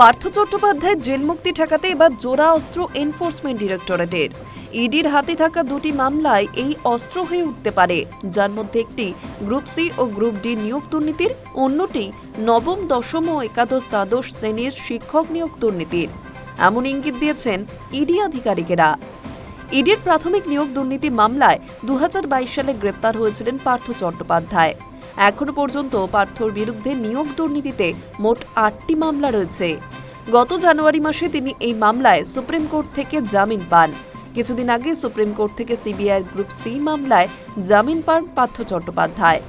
পার্থ চট্টোপাধ্যায়ের জেল মুক্তি ঠেকাতে এবার জোড়া অস্ত্র এনফোর্সমেন্ট ডিরেক্টরেটের। ইডির হাতে থাকা দুটি মামলায় এই অস্ত্র হয়ে উঠতে পারে, যার মধ্যে একটি গ্রুপ সি ও গ্রুপ ডি নিয়োগ দুর্নীতির, অন্যটি নবম, দশম ও একাদশ দ্বাদশ শ্রেণির শিক্ষক নিয়োগ দুর্নীতির। এমন ইঙ্গিত দিয়েছেন ইডি আধিকারিকেরা। ইডির প্রাথমিক নিয়োগ দুর্নীতি মামলায় দু হাজার বাইশ সালে গ্রেপ্তার হয়েছিলেন পার্থ চট্টোপাধ্যায়। এখনও পর্যন্ত পার্থর বিরুদ্ধে নিয়োগ দুর্নীতিতে মোট আটটি মামলা রয়েছে। গত জানুয়ারি মাসে তিনি এই মামলায় সুপ্রিম কোর্ট থেকে জামিন পান। কিছুদিন আগে সুপ্রিম কোর্ট থেকে সিবিআই গ্রুপ সি মামলায় জামিন পান পার্থ চট্টোপাধ্যায়।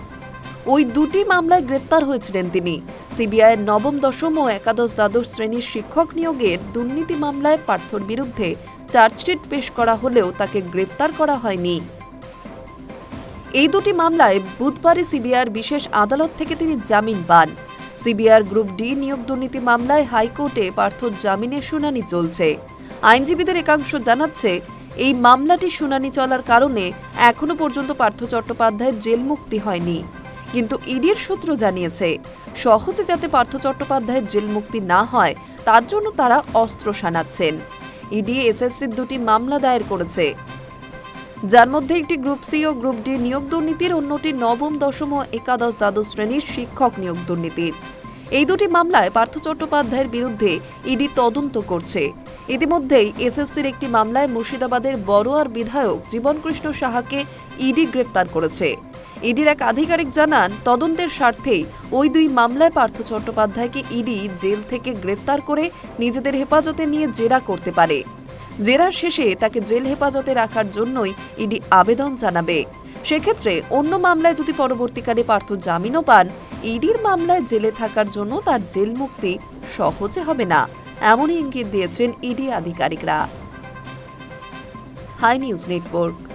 ওই দুটি মামলায় গ্রেপ্তার হয়েছিলেন তিনি। সিবিআইয়ের নবম, দশম ও একাদশ দ্বাদশ শ্রেণির শিক্ষক নিয়োগের দুর্নীতি মামলায় পার্থর বিরুদ্ধে চার্জশিট পেশ করা হলেও তাকে গ্রেফতার করা হয়নি। এই দুটি মামলায় বুধবারই সিবিআইয়ের বিশেষ আদালত থেকে তিনি জামিন পান। সিবিআইয়ের গ্রুপ ডি নিয়োগ দুর্নীতি মামলায় হাইকোর্টে পার্থ জামিনের শুনানি চলছে। আইনজীবীদের একাংশ জানাচ্ছে, এই মামলাটি শুনানি চলার কারণে এখনও পর্যন্ত পার্থ চট্টোপাধ্যায়ের জেল মুক্তি হয়নি। কিন্তু ইডির সূত্র জানিয়েছে, সহজে যাতে পার্থ চট্টোপাধ্যায়ের জেল মুক্তি না হয়, তার জন্য তারা অস্ত্র শানাচ্ছেন। ইডি, এসএসসির দুটি মামলা দায়ের করেছে। যার মধ্যে একটি গ্রুপ সি ও গ্রুপ ডি নিয়োগ দুর্নীতির, অন্যটি নবম, দশম ও একাদশ দ্বাদশ শ্রেণির শিক্ষক নিয়োগ দুর্নীতির। এই দুটি মামলায় পার্থ চট্টোপাধ্যায়ের বিরুদ্ধে ইডি তদন্ত করছে। ইতিমধ্যেই এসএসসির একটি মামলায় মুর্শিদাবাদের বড়োয়ার বিধায়ক জীবনকৃষ্ণ সাহাকে ইডি গ্রেপ্তার করেছে। ইডির এক আধিকারিক জানান, তদন্তের স্বার্থেই ওই দুই মামলায় পার্থ চট্টোপাধ্যায়কে ইডি জেল থেকে গ্রেফতার করে নিজেদের হেফাজতে নিয়ে জেরা করতে পারে। জেরার শেষে তাকে জেল হেফাজতে রাখার জন্যই ইডি আবেদন জানাবে। সেক্ষেত্রে অন্য মামলায় যদি পরবর্তীকালে পার্থ জামিনও পান, ইডির মামলায় জেলে থাকার জন্য তার জেল মুক্তি সহজে হবে না, এমনই ইঙ্গিত দিয়েছেন ইডি আধিকারিকরা। High news network.